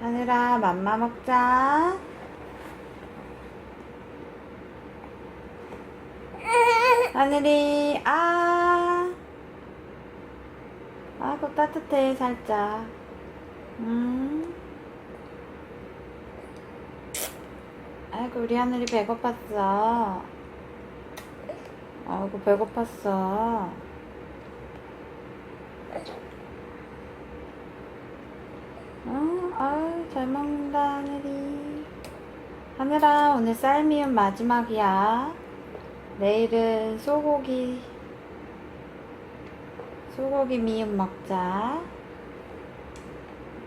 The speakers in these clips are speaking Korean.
하늘아, 맘마 먹자. 하늘이, 아. 아이고, 따뜻해, 살짝. 음. 아이고, 우리 하늘이 배고팠어. 아이고, 배고팠어. 어, 아유, 잘 먹는다, 하늘이. 하늘아, 오늘 쌀미음 마지막이야. 내일은 소고기, 소고기 미음 먹자.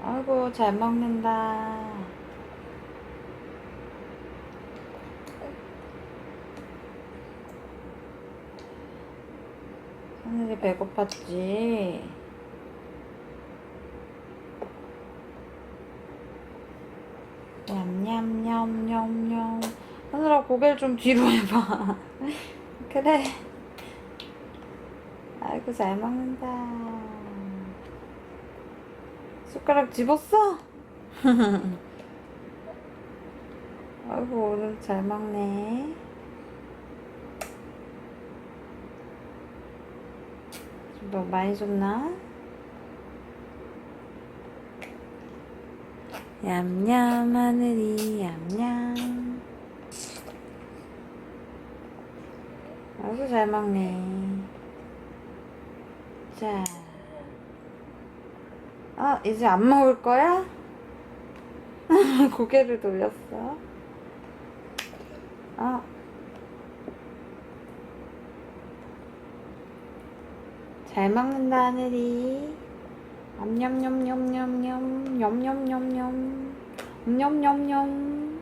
아이고, 잘 먹는다. 하늘이 배고팠지? 냠냠냠냠냠. 하늘아, 고개를 좀 뒤로 해봐. 그래. 아이고, 잘 먹는다. 숟가락 집었어? 아이고, 오늘 잘 먹네. 좀 너무 많이 줬나? 얌얌 하늘이 얌얌 아이고 잘 먹네 자 아, 이제 안 먹을 거야? 고개를 돌렸어. 아. 잘 먹는다, 하늘이. 냠냠냠냠냠냠, 냠냠냠냠, 냠냠냠.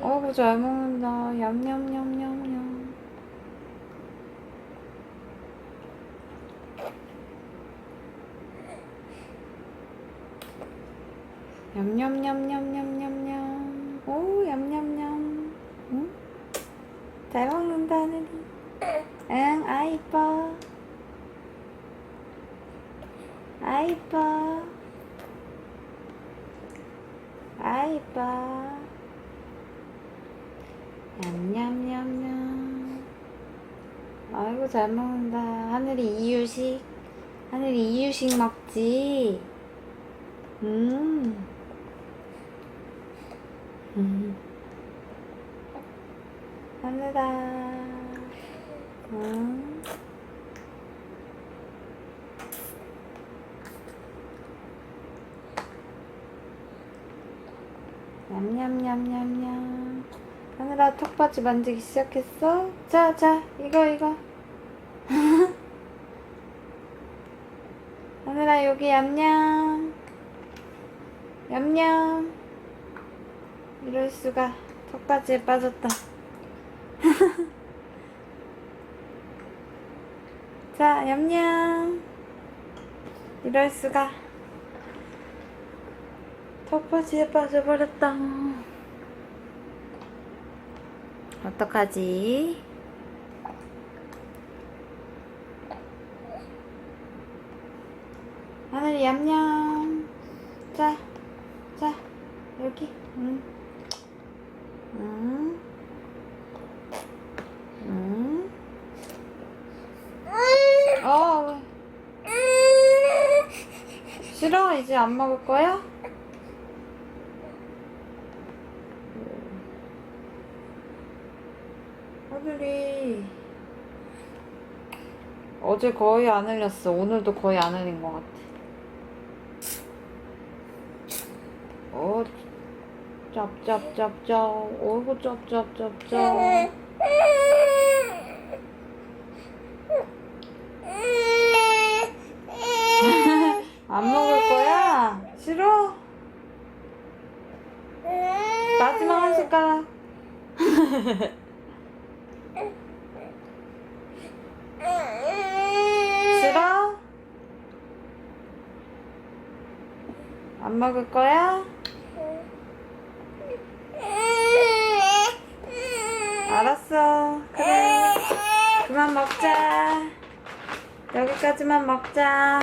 어우, 잘 먹는다. 냠냠냠냠냠. 냠냠냠냠냠냠냠. 오, 냠냠냠. 응? 잘 먹는다, 하늘이. 응, 아, 이뻐. 아, 이뻐. 아, 이뻐. 냠냠냠냠. 아이고, 잘 먹는다. 하늘이 이유식. 하늘이 이유식 먹지. 음. 음. 하늘아. 음. 냠냠냠냠냠. 하늘아, 턱받이 만지기 시작했어? 자, 자, 이거, 이거. 하늘아, 여기 얌얌. 얌얌. 이럴 수가. 턱받이에 빠졌다. 자, 얌얌. 이럴 수가. 턱받이에 빠져버렸다. 어떡하지? 하늘이 얌얌. 자, 자, 여기. 응. 응. 응. 어, 왜? 싫어? 이제 안 먹을 거야? 하늘이 어제 거의 안 흘렸어. 오늘도 거의 안 흘린 것 같아. 어, 짭짭짭짭. 어이구, 짭짭짭짭. 안 먹을 거야? 싫어? 마지막 한 숟가락. 싫어? 안 먹을 거야? 알았어. 그래. 그만 먹자. 여기까지만 먹자.